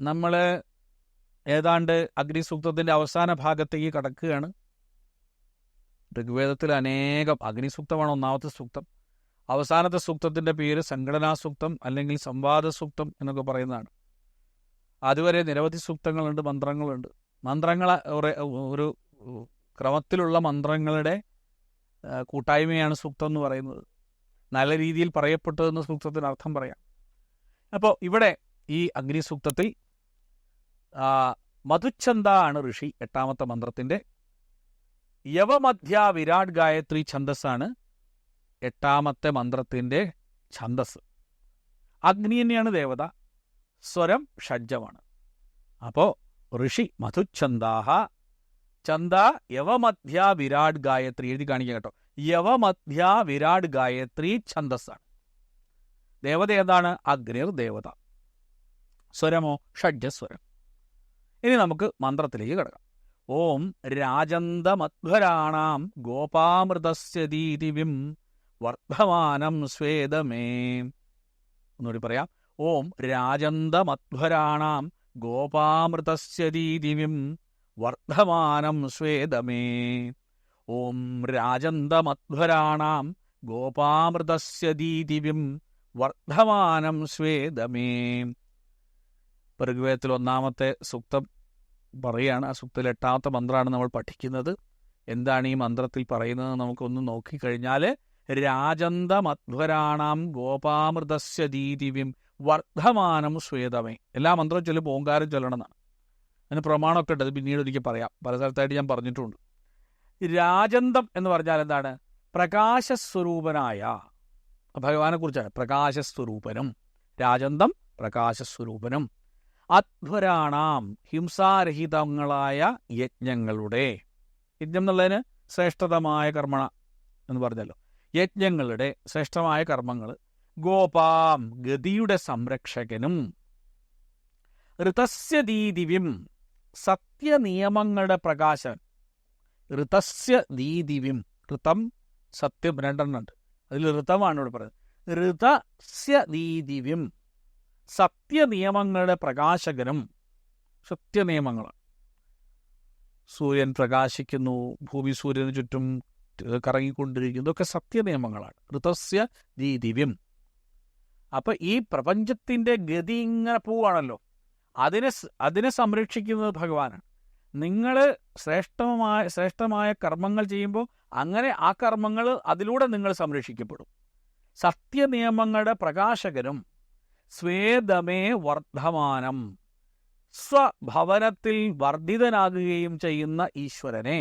നമ്മൾ ഏതാണ്ട് അഗ്നിസൂക്തത്തിന്റെ അവസാന ഭാഗത്തേക്ക് കടക്കുകയാണ്. ഋഗ്വേദത്തിൽ അനേകം അഗ്നിസൂക്തമാണ് ഒന്നാമത്തെ സൂക്തം. അവസാനത്തെ സൂക്തത്തിന്റെ പേര് സംഘടനാ സൂക്തം അല്ലെങ്കിൽ സംവാദ സൂക്തം എന്നൊക്കെ പറയുന്നതാണ്. അതുവരെ നിരവധി സൂക്തങ്ങളുണ്ട് മന്ത്രങ്ങളുണ്ട്. മന്ത്രങ്ങൾ ഒരു ക്രമത്തിലുള്ള മന്ത്രങ്ങളുടെ കൂട്ടായ്മയാണ് സൂക്തം എന്ന് പറയുന്നത്. നല്ല രീതിയിൽ പറയപ്പെട്ടതെന്ന് സൂക്തത്തിന് അർത്ഥം പറയാം. അപ്പോൾ ഇവിടെ ഈ അഗ്നിസൂക്തത്തിൽ ആ, മധുച്ഛന്ത ആണ് ഋഷി എട്ടാമത്തെ മന്ത്രത്തിന്റെ യവമധ്യ വിരാട് ഗായത്രി ഛന്ദസ്സാണ് എട്ടാമത്തെ മന്ത്രത്തിന്റെ ഛന്ദസ് അഗ്നി തന്നെയാണ് ദേവത സ്വരം ഷഡ്ജമാണ്. അപ്പോൾ ഋഷി മധുച്ഛന്ദാഹ ചന്ദ യവമധ്യ വിരാട് ഗായത്രി എഴുതി കാണിക്കുക കേട്ടോ. യവമധ്യ വിരാട് ഗായത്രി ഛന്ദസ്സാണ്. ദേവത ഏതാണ്? അഗ്നിർ ദേവത. സ്വരമോ ഷഡ്ജസ്വരം ഇനി നമുക്ക് മന്ത്രത്തിലേക്ക് കിടക്കാം. ഓം രാജന്തമധ്വരാണാം ഗോപാമൃതസ്യതീതിവിം വർദ്ധമാനം സ്വേദമേ. ഒന്നുകൂടി പറയാം. ഓം രാജന്തമധ്വരാണാം ഗോപാമൃതസ്യതീതിവിം വർദ്ധമാനം സ്വേദമേ. ഓം രാജന്തമധ്വരാണാം ഗോപാമൃതസ്യതീതിവിം വർദ്ധമാനം സ്വേദമേ. ഋഗ്വേദത്തിൽ ഒന്നാമത്തെ സൂക്തം പറയുകയാണ്. ആ സൂക്തത്തിൽ എട്ടാമത്തെ മന്ത്രമാണ് നമ്മൾ പഠിക്കുന്നത്. എന്താണ് ഈ മന്ത്രത്തിൽ പറയുന്നത് നമുക്കൊന്ന് നോക്കിക്കഴിഞ്ഞാൽ രാജന്തമധ്വരാണാം ഗോപാമൃതസ്യ ദീതിവിം വർദ്ധമാനം ശ്വേതമേ എല്ലാ മന്ത്രവും ചൊല്ലും ഓങ്കാരം ചൊല്ലണം എന്നാണ് അതിന് പ്രമാണമൊക്കെ ഉണ്ട്. അത് പിന്നീട് ഒരിക്കൽ പറയാം. പല സ്ഥലത്തായിട്ട് ഞാൻ പറഞ്ഞിട്ടുണ്ട്. രാജന്തം എന്ന് പറഞ്ഞാൽ എന്താണ്? പ്രകാശസ്വരൂപനായ. ഭഗവാനെ കുറിച്ചാണ് പ്രകാശസ്വരൂപനും. രാജന്തം പ്രകാശസ്വരൂപനും. അധ്വരാണാം ഹിംസാരഹിതങ്ങളായ യജ്ഞങ്ങളുടെ. യജ്ഞം എന്നുള്ളതിന് ശ്രേഷ്ഠതമായ കർമ്മണ എന്ന് പറഞ്ഞല്ലോ. യജ്ഞങ്ങളുടെ ശ്രേഷ്ഠമായ കർമ്മങ്ങൾ. ഗോപാം ഗതിയുടെ സംരക്ഷകനും. ഋതസ്യ ദീതിവിം സത്യനിയമങ്ങളുടെ പ്രകാശൻ ഋതസ്യ ദീദിവ്യം ഋതം സത്യം രണ്ടെണ്ണുണ്ട് അതിൽ ഋതമാണ് ഇവിടെ പറയുന്നത്. ഋതസ്യ ദീദിവ്യം സത്യനിയമങ്ങളുടെ പ്രകാശകനും സത്യനിയമങ്ങളാണ്. സൂര്യൻ പ്രകാശിക്കുന്നു ഭൂമി സൂര്യന് ചുറ്റും കറങ്ങിക്കൊണ്ടിരിക്കുന്നു ഇതൊക്കെ സത്യനിയമങ്ങളാണ്. ഋതസ്യ ദീദിവ്യം അപ്പൊ ഈ പ്രപഞ്ചത്തിന്റെ ഗതി ഇങ്ങനെ പോവാണല്ലോ. അതിനെ അതിനെ സംരക്ഷിക്കുന്നത് ഭഗവാനാണ്. നിങ്ങൾ ശ്രേഷ്ഠമായ ശ്രേഷ്ഠമായ കർമ്മങ്ങൾ ചെയ്യുമ്പോൾ അങ്ങനെ ആ കർമ്മങ്ങൾ അതിലൂടെ നിങ്ങൾ സംരക്ഷിക്കപ്പെടും. സത്യനിയമങ്ങളുടെ പ്രകാശകനും സ്വേദമേ വർദ്ധമാനം. സ്വഭവനത്തിൽ വർദ്ധിതനാകുകയും ചെയ്യുന്ന ഈശ്വരനെ.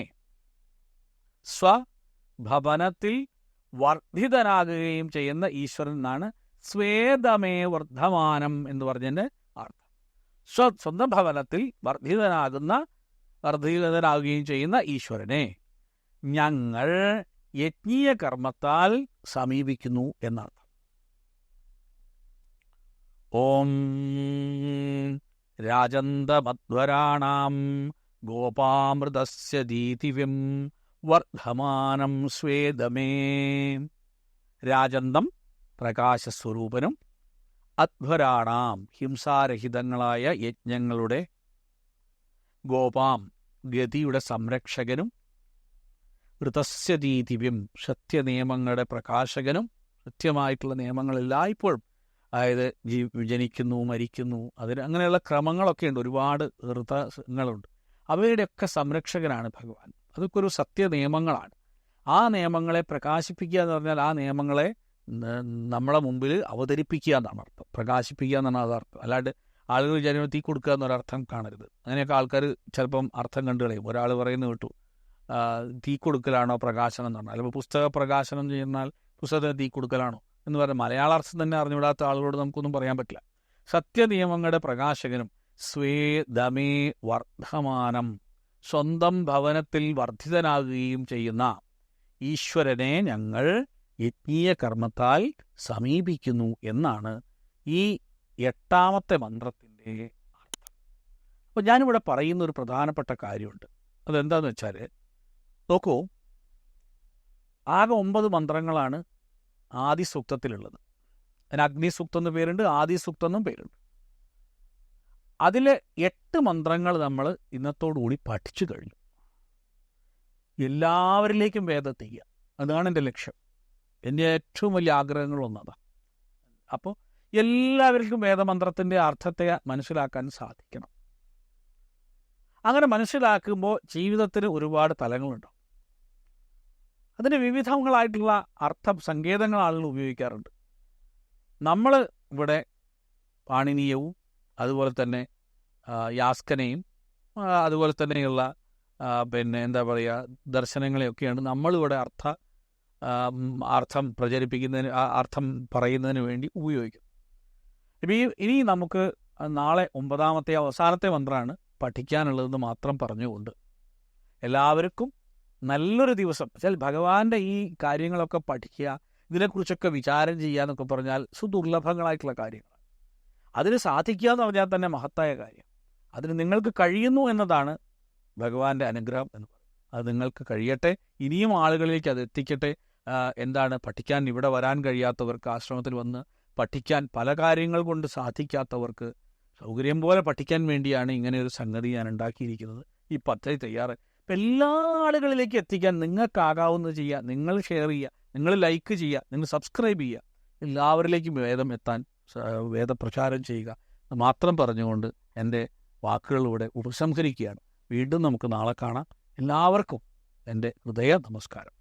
സ്വഭവനത്തിൽ വർദ്ധിതനാകുകയും ചെയ്യുന്ന ഈശ്വരൻ എന്നാണ് സ്വേദമേ വർദ്ധമാനം എന്ന് പറഞ്ഞതിന്റെ അർത്ഥം. സ്വ സ്വന്തം ഭവനത്തിൽ വർദ്ധിതനാകുന്ന വർദ്ധിതനാകുകയും ചെയ്യുന്ന ഈശ്വരനെ ഞങ്ങൾ യജ്ഞീയ കർമ്മത്താൽ സമീപിക്കുന്നു എന്നർത്ഥം. ഓം രാജന്തമധ്വരാണാം ഗോപാമൃതസ്യ ദീതിവിം വർദ്ധമാനം സ്വേദമേ. രാജന്തം പ്രകാശസ്വരൂപനും അധ്വരാണാം ഹിംസാരഹിതങ്ങളായ യജ്ഞങ്ങളുടെ ഗോപാം ഗതിയുടെ സംരക്ഷകനും ഋതസ്യ ദീതിവ്യം സത്യനിയമങ്ങളുടെ പ്രകാശകനും സത്യമായിട്ടുള്ള നിയമങ്ങൾ എല്ലായ്പ്പോഴും അതായത് ജീ ജനിക്കുന്നു മരിക്കുന്നു അതിന് അങ്ങനെയുള്ള ക്രമങ്ങളൊക്കെ ഉണ്ട്. ഒരുപാട് ഋതങ്ങളുണ്ട് അവയുടെയൊക്കെ സംരക്ഷകനാണ് ഭഗവാൻ. അതൊക്കെ ഒരു സത്യ നിയമങ്ങളാണ് ആ നിയമങ്ങളെ പ്രകാശിപ്പിക്കുക എന്ന് പറഞ്ഞാൽ ആ നിയമങ്ങളെ നമ്മളെ മുമ്പിൽ അവതരിപ്പിക്കുക എന്നാണ് അർത്ഥം. പ്രകാശിപ്പിക്കുക എന്നാണ് അതർത്ഥം അല്ലാണ്ട് ആളുകൾ ജനങ്ങൾ തീ കൊടുക്കുക എന്നൊരർത്ഥം കാണരുത്. അങ്ങനെയൊക്കെ ആൾക്കാർ ചിലപ്പം അർത്ഥം കണ്ടു കളയും. ഒരാൾ പറയുന്നത് കേട്ടു. തീ കൊടുക്കലാണോ പ്രകാശനം എന്ന് പറഞ്ഞാൽ. അല്ലെങ്കിൽ പുസ്തക പ്രകാശനം ചെയ്യുന്നാൽ പുസ്തകത്തിന് തീ കൊടുക്കലാണോ? എന്ന് പറഞ്ഞാൽ മലയാള അർത്ഥം തന്നെ അറിഞ്ഞുവിടാത്ത ആളുകളോട് നമുക്കൊന്നും പറയാൻ പറ്റില്ല. സത്യനിയമങ്ങളുടെ പ്രകാശകനും സ്വേ ദമേ വർദ്ധമാനം സ്വന്തം ഭവനത്തിൽ വർദ്ധിതനാകുകയും ചെയ്യുന്ന ഈശ്വരനെ ഞങ്ങൾ യജ്ഞീയ കർമ്മത്താൽ സമീപിക്കുന്നു എന്നാണ് ഈ എട്ടാമത്തെ മന്ത്രത്തിന്റെ അർത്ഥം. അപ്പോൾ ഞാനിവിടെ പറയുന്ന ഒരു പ്രധാനപ്പെട്ട കാര്യമുണ്ട്. അതെന്താന്ന് വെച്ചാൽ നോക്കൂ ആകെ ഒമ്പത് മന്ത്രങ്ങളാണ് ആദി സൂക്തത്തിലുള്ളത് അതിന് അഗ്നി എന്ന് പേരുണ്ട് ആദി എന്നും പേരുണ്ട്. അതിൽ എട്ട് മന്ത്രങ്ങൾ നമ്മൾ ഇന്നത്തോടുകൂടി പഠിച്ചു കഴിഞ്ഞു. എല്ലാവരിലേക്കും വേദം എത്തിക്കുക. അതാണ് എന്റെ ലക്ഷ്യം. എന്റെ ഏറ്റവും വലിയ ആഗ്രഹങ്ങളൊന്നതാണ് അപ്പോൾ എല്ലാവർക്കും വേദമന്ത്രത്തിന്റെ അർത്ഥത്തെ മനസ്സിലാക്കാൻ സാധിക്കണം. അങ്ങനെ മനസ്സിലാക്കുമ്പോൾ ജീവിതത്തിന് ഒരുപാട് തലങ്ങളുണ്ടാവും. അതിന് വിവിധങ്ങളായിട്ടുള്ള അർത്ഥം സങ്കേതങ്ങൾ ആളുകൾ ഉപയോഗിക്കാറുണ്ട്. നമ്മൾ ഇവിടെ പാണിനീയവും അതുപോലെ തന്നെ യാസ്കനെയും അതുപോലെ തന്നെയുള്ള പിന്നെ എന്താ പറയുക ദർശനങ്ങളെയൊക്കെയാണ് നമ്മളിവിടെ അർത്ഥ അർത്ഥം പ്രചരിപ്പിക്കുന്നതിന് അർത്ഥം പറയുന്നതിന് വേണ്ടി ഉപയോഗിക്കും. ഇപ്പം ഈ ഇനി നമുക്ക് നാളെ ഒമ്പതാമത്തെ അവസാനത്തെ മന്ത്രമാണ് പഠിക്കാനുള്ളതെന്ന് മാത്രം പറഞ്ഞുകൊണ്ട് എല്ലാവർക്കും നല്ലൊരു ദിവസം. വെച്ചാൽ ഭഗവാന്റെ ഈ കാര്യങ്ങളൊക്കെ പഠിക്കുക ഇതിനെക്കുറിച്ചൊക്കെ വിചാരം ചെയ്യുക എന്നൊക്കെ പറഞ്ഞാൽ സുദുർലഭങ്ങളായിട്ടുള്ള കാര്യങ്ങൾ. അതിന് സാധിക്കുക എന്ന് പറഞ്ഞാൽ തന്നെ മഹത്തായ കാര്യം. അതിന് നിങ്ങൾക്ക് കഴിയുന്നു എന്നതാണ് ഭഗവാന്റെ അനുഗ്രഹം എന്ന് പറയുന്നത്. അത് നിങ്ങൾക്ക് കഴിയട്ടെ ഇനിയും ആളുകളിലേക്ക് അത് എത്തിക്കട്ടെ. എന്താണ് പഠിക്കാൻ ഇവിടെ വരാൻ കഴിയാത്തവർക്ക് ആശ്രമത്തിൽ വന്ന് പഠിക്കാൻ പല കാര്യങ്ങൾ കൊണ്ട് സാധിക്കാത്തവർക്ക് സൗകര്യം പോലെ പഠിക്കാൻ വേണ്ടിയാണ് ഇങ്ങനെ ഒരു സംഗതി ഞാൻ ഉണ്ടാക്കിയിരിക്കുന്നത്. ഈ പദ്ധതി തയ്യാറ് ഇപ്പം എല്ലാ ആളുകളിലേക്ക് എത്തിക്കാൻ നിങ്ങൾക്കാകാവുന്നത് ചെയ്യുക. നിങ്ങൾ ഷെയർ ചെയ്യുക. നിങ്ങൾ ലൈക്ക് ചെയ്യുക. നിങ്ങൾ സബ്സ്ക്രൈബ് ചെയ്യുക. എല്ലാവരിലേക്കും വേദം എത്താൻ വേദപ്രചാരം ചെയ്യുക. മാത്രം പറഞ്ഞുകൊണ്ട് എന്റെ വാക്കുകളിലൂടെ ഉപസംഹരിക്കുകയാണ്. വീണ്ടും നമുക്ക് നാളെ കാണാം. എല്ലാവർക്കും എന്റെ ഹൃദയ നമസ്കാരം.